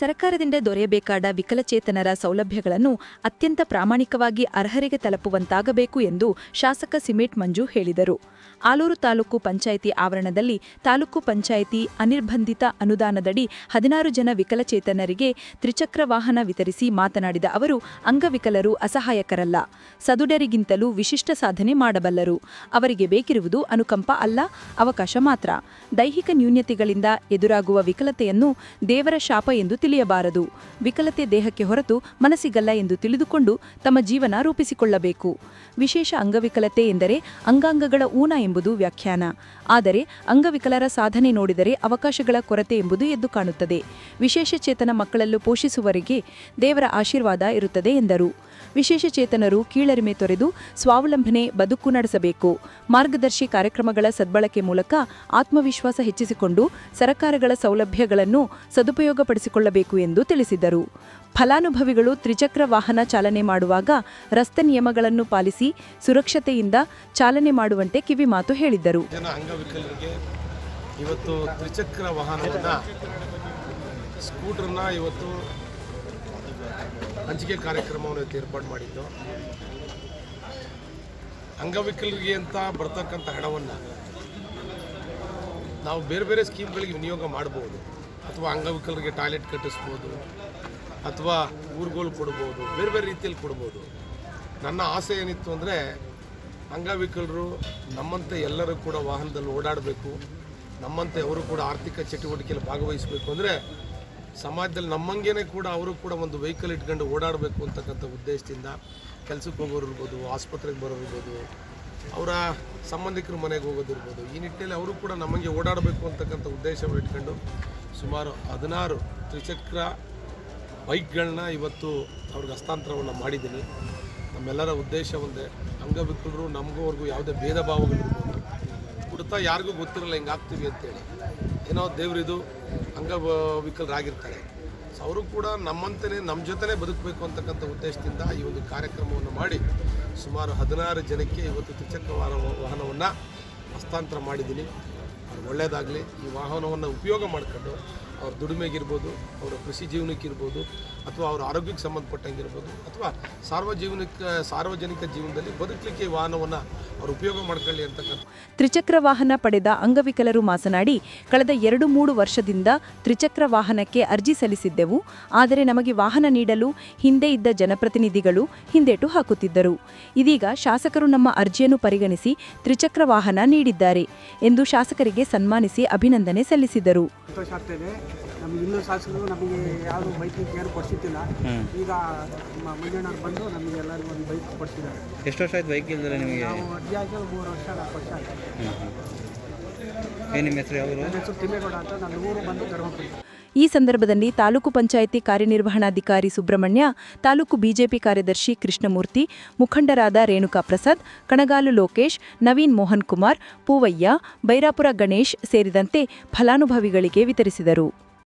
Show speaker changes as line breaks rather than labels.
ಸರ್ಕಾರದಿಂದ ದೊರೆಯಬೇಕಾದ ವಿಕಲಚೇತನರ ಸೌಲಭ್ಯಗಳನ್ನು ಅತ್ಯಂತ ಪ್ರಾಮಾಣಿಕವಾಗಿ ಅರ್ಹರಿಗೆ ತಲುಪುವಂತಾಗಬೇಕು ಎಂದು ಶಾಸಕ ಸಿಮೇಟ್ ಮಂಜು ಹೇಳಿದರು. ಆಲೂರು ತಾಲೂಕು ಪಂಚಾಯಿತಿ ಆವರಣದಲ್ಲಿ ತಾಲೂಕು ಪಂಚಾಯಿತಿ ಅನಿರ್ಬಂಧಿತ ಅನುದಾನದಡಿ ಹದಿನಾರು ಜನ ವಿಕಲಚೇತನರಿಗೆ ತ್ರಿಚಕ್ರ ವಾಹನ ವಿತರಿಸಿ ಮಾತನಾಡಿದ ಅವರು, ಅಂಗವಿಕಲರು ಅಸಹಾಯಕರಲ್ಲ. ಸದುಡರಿಗಿಂತಲೂ ವಿಶಿಷ್ಟ ಸಾಧನೆ ಮಾಡಬಲ್ಲರು. ಅವರಿಗೆ ಬೇಕಿರುವುದು ಅನುಕಂಪ ಅಲ್ಲ, ಅವಕಾಶ ಮಾತ್ರ. ದೈಹಿಕ ನ್ಯೂನ್ಯತೆಗಳಿಂದ ಎದುರಾಗುವ ವಿಕಲತೆಯನ್ನು ದೇವರ ಶಾಪ ಎಂದು ತಿಳಿಯಬಾರದು. ವಿಕಲತೆ ದೇಹಕ್ಕೆ ಹೊರತು ಮನಸ್ಸಿಗಲ್ಲ ಎಂದು ತಿಳಿದುಕೊಂಡು ತಮ್ಮ ಜೀವನ ರೂಪಿಸಿಕೊಳ್ಳಬೇಕು. ವಿಶೇಷ ಅಂಗವಿಕಲತೆ ಎಂದರೆ ಅಂಗಾಂಗಗಳ ಊನ ಎಂಬುದು ವ್ಯಾಖ್ಯಾನ. ಆದರೆ ಅಂಗವಿಕಲರ ಸಾಧನೆ ನೋಡಿದರೆ ಅವಕಾಶಗಳ ಕೊರತೆ ಎಂಬುದು ಎದ್ದು ಕಾಣುತ್ತದೆ. ವಿಶೇಷ ಚೇತನ ಮಕ್ಕಳಲ್ಲೂ ಪೋಷಿಸುವವರಿಗೆ ದೇವರ ಆಶೀರ್ವಾದ ಇರುತ್ತದೆ ಎಂದರು. ವಿಶೇಷ ಚೇತನರು ಕೀಳರಿಮೆ ತೊರೆದು ಸ್ವಾವಲಂಬನೆ, ಬದುಕು ನಡೆಸಬೇಕು. ಮಾರ್ಗದರ್ಶಿ ಕಾರ್ಯಕ್ರಮಗಳ ಸದ್ಬಳಕೆ ಮೂಲಕ ಆತ್ಮವಿಶ್ವಾಸ ಹೆಚ್ಚಿಸಿಕೊಂಡು ಸರಕಾರಗಳ ಸೌಲಭ್ಯಗಳನ್ನು ಸದುಪಯೋಗಪಡಿಸಿಕೊಳ್ಳಬೇಕು. ಎಂದು ತಿಳಿಸಿದರು. ಫಲಾನುಭವಿಗಳು ತ್ರಿಚಕ್ರ ವಾಹನ ಚಾಲನೆ ಮಾಡುವಾಗ ರಸ್ತೆ ನಿಯಮಗಳನ್ನು ಪಾಲಿಸಿ ಸುರಕ್ಷತೆಯಿಂದ ಚಾಲನೆ ಮಾಡುವಂತೆ ಕಿವಿಮಾತು ಹೇಳಿದ್ದರು
ಇವತ್ತು ತ್ರಿಚಕ್ರ ವಾಹನವನ್ನು, ಸ್ಕೂಟರ್ನ ಇವತ್ತು ಹಂಚಿಕೆ ಕಾರ್ಯಕ್ರಮವನ್ನು ಇವತ್ತು ಏರ್ಪಾಡು ಮಾಡಿದ್ದು. ಅಂಗವಿಕಲರಿಗೆ ಅಂತ ಬರ್ತಕ್ಕಂಥ ಹಣವನ್ನು ನಾವು ಬೇರೆ ಬೇರೆ ಸ್ಕೀಮ್ಗಳಿಗೆ ವಿನಿಯೋಗ ಮಾಡ್ಬೋದು. ಅಥವಾ ಅಂಗವಿಕಲರಿಗೆ ಟಾಯ್ಲೆಟ್ ಕಟ್ಟಿಸ್ಬೋದು ಅಥವಾ ಊರುಗಳು ಕೊಡ್ಬೋದು, ಬೇರೆ ಬೇರೆ ರೀತಿಯಲ್ಲಿ ಕೊಡ್ಬೋದು. ನನ್ನ ಆಸೆ ಏನಿತ್ತು ಅಂದರೆ ಅಂಗವಿಕಲರು ನಮ್ಮಂತೆ ಎಲ್ಲರೂ ಕೂಡ ವಾಹನದಲ್ಲಿ ಓಡಾಡಬೇಕು, ನಮ್ಮಂತೆ ಅವರು ಕೂಡ ಆರ್ಥಿಕ ಚಟುವಟಿಕೆಯಲ್ಲಿ ಭಾಗವಹಿಸಬೇಕು ಅಂದರೆ ಸಮಾಜದಲ್ಲಿ ನಮ್ಮಂಗೇನೆ ಕೂಡ ಅವರು ಕೂಡ ಒಂದು ವೆಹಿಕಲ್ ಇಟ್ಕೊಂಡು ಓಡಾಡಬೇಕು ಅಂತಕ್ಕಂಥ ಉದ್ದೇಶದಿಂದ ಕೆಲಸಕ್ಕೆ ಹೋಗೋರು ಇರ್ಬೋದು, ಆಸ್ಪತ್ರೆಗೆ ಬರೋರು ಇರ್ಬೋದು, ಅವರ ಸಂಬಂಧಿಕರ ಮನೆಗೆ ಹೋಗೋದಿರ್ಬೋದು ಈ ನಿಟ್ಟಿನಲ್ಲಿ ಅವರು ಕೂಡ ನಮಗೆ ಓಡಾಡಬೇಕು ಅಂತಕ್ಕಂಥ ಉದ್ದೇಶವನ್ನು ಇಟ್ಕೊಂಡು ಸುಮಾರು ಹದಿನಾರು ತ್ರಿಚಕ್ರ ಬೈಕ್ಗಳನ್ನ ಇವತ್ತು ಅವ್ರಿಗೆ ಹಸ್ತಾಂತರವನ್ನು ಮಾಡಿದ್ದೀನಿ. ನಮ್ಮೆಲ್ಲರ ಉದ್ದೇಶ ಒಂದೇ, ಅಂಗವಿಕಲರು ನಮಗೂ ಅವ್ರಿಗೂ ಯಾವುದೇ ಭೇದ ಭಾವಗಳಿರ್ಬೋದು. ಕುಡ್ತಾ ಯಾರಿಗೂ ಗೊತ್ತಿರಲ್ಲ ಹಿಂಗೆ ಆಗ್ತೀವಿ ಅಂತೇಳಿ. ಏನೋ ದೇವರಿದು ಅಂಗವಿಕಲರಾಗಿರ್ತಾರೆ. ಸೊ ಅವರು ಕೂಡ ನಮ್ಮಂತಲೇ ನಮ್ಮ ಜೊತೆನೇ ಬದುಕಬೇಕು ಅಂತಕ್ಕಂಥ ಉದ್ದೇಶದಿಂದ ಈ ಒಂದು ಕಾರ್ಯಕ್ರಮವನ್ನು ಮಾಡಿ ಸುಮಾರು ಹದಿನಾರು ಜನಕ್ಕೆ ಇವತ್ತು ತ್ರಿಚಕ್ರ ವಾಹನ ವಾಹನವನ್ನು ಹಸ್ತಾಂತರ ಮಾಡಿದ್ದೀನಿ. ಅವ್ರು ಒಳ್ಳೆಯದಾಗಲಿ ಈ ವಾಹನವನ್ನು ಉಪಯೋಗ ಮಾಡ್ಕೊಂಡು ಅವ್ರ ದುಡಿಮೆಗಿರ್ಬೋದು ಅವರ ಕೃಷಿ ಜೀವನಕ್ಕಿರ್ಬೋದು ಅಥವಾ ಅವ್ರ ಆರೋಗ್ಯಕ್ಕೆ ಸಂಬಂಧಪಟ್ಟಂಗಿರ್ಬೋದು ಅಥವಾ ಸಾರ್ವಜನಿಕ ಸಾರ್ವಜನಿಕ ಜೀವನದಲ್ಲಿ ಬದುಕಲಿಕ್ಕೆ ವಾಹನವನ್ನು ಅವರು ಉಪಯೋಗ ಮಾಡ್ಕೊಳ್ಳಿ ಅಂತಕ್ಕಂಥ
ತ್ರಿಚಕ್ರ ವಾಹನ ಪಡೆದ ಅಂಗವಿಕಲರು ಮಾತನಾಡಿ ಕಳೆದ ಎರಡು ಮೂರು ವರ್ಷದಿಂದ ತ್ರಿಚಕ್ರ ವಾಹನಕ್ಕೆ ಅರ್ಜಿ ಸಲ್ಲಿಸಿದ್ದೆವು. ಆದರೆ ನಮಗೆ ವಾಹನ ನೀಡಲು ಹಿಂದೆ ಇದ್ದ ಜನಪ್ರತಿನಿಧಿಗಳು ಹಿಂದೇಟು ಹಾಕುತ್ತಿದ್ದರು. ಇದೀಗ ಶಾಸಕರು ನಮ್ಮ ಅರ್ಜಿಯನ್ನು ಪರಿಗಣಿಸಿ ತ್ರಿಚಕ್ರ ವಾಹನ ನೀಡಿದ್ದಾರೆ ಎಂದು ಶಾಸಕರಿಗೆ ಸನ್ಮಾನಿಸಿ ಅಭಿನಂದನೆ ಸಲ್ಲಿಸಿದರು.
ಸಂತೋಷ ನಮಗೆ ಇನ್ನೂ ಶಾಸಕರು ನಮಗೆ ಯಾವುದು ಬೈಕ್ ಕೇರ್ ಕೊಡಿಸಿದ್ದಿಲ್ಲ ಈಗ ನಮ್ಮ ಮಂಜಣ್ಣವ್ರು ಬಂದು ನಮಗೆ ಎಲ್ಲರಿಗೂ ಒಂದು ಬೈಕ್ ಕೊಡಿಸಿದ್ದಾರೆ.
ಎಷ್ಟು ವರ್ಷ ಆಯ್ತು ಬೈಕ್ ಇಲ್ದಿರ ನಿಮಗೆ?
ನಾವು ಅರ್ಜಿ ಹಾಕಿ ಮೂರು ವರ್ಷ ನಾಲ್ಕು ವರ್ಷ ಆಯ್ತು.
ಏನು ನಿಮ್ಮ ಹೆಸರು ಯಾವರು
ನನ್ನ ಹೆಸರು ತಿಮ್ಮೇಗೌಡ ಅಂತ ನನ್ನ ಊರು ಬಂದು ಧರ್ಮಪುರಿ.
ಈ ಸಂದರ್ಭದಲ್ಲಿ ತಾಲೂಕು ಪಂಚಾಯಿತಿ ಕಾರ್ಯನಿರ್ವಹಣಾಧಿಕಾರಿ ಸುಬ್ರಹ್ಮಣ್ಯ ತಾಲೂಕು ಬಿಜೆಪಿ ಕಾರ್ಯದರ್ಶಿ ಕೃಷ್ಣಮೂರ್ತಿ ಮುಖಂಡರಾದ ರೇಣುಕಾ ಪ್ರಸಾದ್ ಕಣಗಾಲು ಲೋಕೇಶ್ ನವೀನ್ ಮೋಹನ್ ಕುಮಾರ್ ಪೂವಯ್ಯ ಬೈರಾಪುರ ಗಣೇಶ್ ಸೇರಿದಂತೆ ಫಲಾನುಭವಿಗಳಿಗೆ ವಿತರಿಸಿದರು.